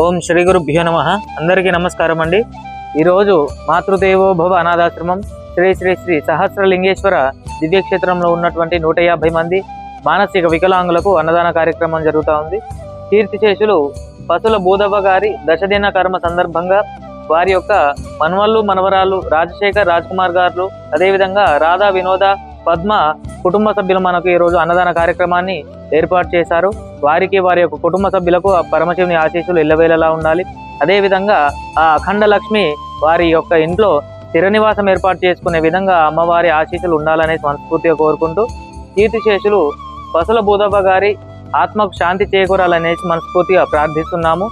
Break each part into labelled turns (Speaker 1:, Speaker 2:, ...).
Speaker 1: ఓం శ్రీ గురుభ్యో నమ. అందరికీ నమస్కారం అండి. ఈరోజు మాతృదేవో భవ అనాథాశ్రమం శ్రీ శ్రీ శ్రీ సహస్రలింగేశ్వర దివ్యక్షేత్రంలో ఉన్నటువంటి నూట యాభై మంది మానసిక వికలాంగులకు అన్నదాన కార్యక్రమం జరుగుతూ ఉంది. కీర్తిశేషులు పసుల బూదవ్వ గారి దశదిన కర్మ సందర్భంగా వారి యొక్క మన్వళ్ళు మనవరాలు రాజశేఖర్ రాజ్ కుమార్ గారు అదేవిధంగా రాధా వినోద పద్మ కుటుంబ సభ్యులు మనకు ఈరోజు అన్నదాన కార్యక్రమాన్ని ఏర్పాటు చేశారు. వారికి వారి యొక్క కుటుంబ సభ్యులకు ఆ పరమశివుని ఆశీస్సులు ఎల్లవేళలా ఉండాలి. అదేవిధంగా ఆ అఖండ లక్ష్మి వారి యొక్క ఇంట్లో స్థిర నివాసం ఏర్పాటు చేసుకునే విధంగా అమ్మవారి ఆశీస్సులు ఉండాలనే మనస్ఫూర్తిగా కోరుకుంటూ కీర్తిశేషులు పసుల బూదవ్వ గారి ఆత్మకు శాంతి చేకూరాలనేసి మనస్ఫూర్తిగా ప్రార్థిస్తున్నాము.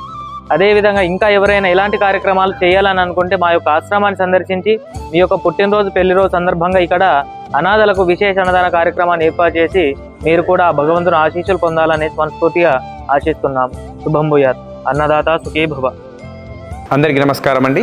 Speaker 1: అదేవిధంగా ఇంకా ఎవరైనా ఎలాంటి కార్యక్రమాలు చేయాలని అనుకుంటే మా యొక్క ఆశ్రమాన్ని సందర్శించి మీ యొక్క పుట్టినరోజు పెళ్ళిరోజు సందర్భంగా ఇక్కడ అనాథలకు విశేష అన్నదాన కార్యక్రమాన్ని ఏర్పాటు చేసి మీరు కూడా భగవంతుని ఆశీస్సులు పొందాలని మనస్ఫూర్తిగా ఆశిస్తున్నాం శుభం భూయాత్. అన్నదాత సుఖీ భవ
Speaker 2: అందరికీ నమస్కారం అండి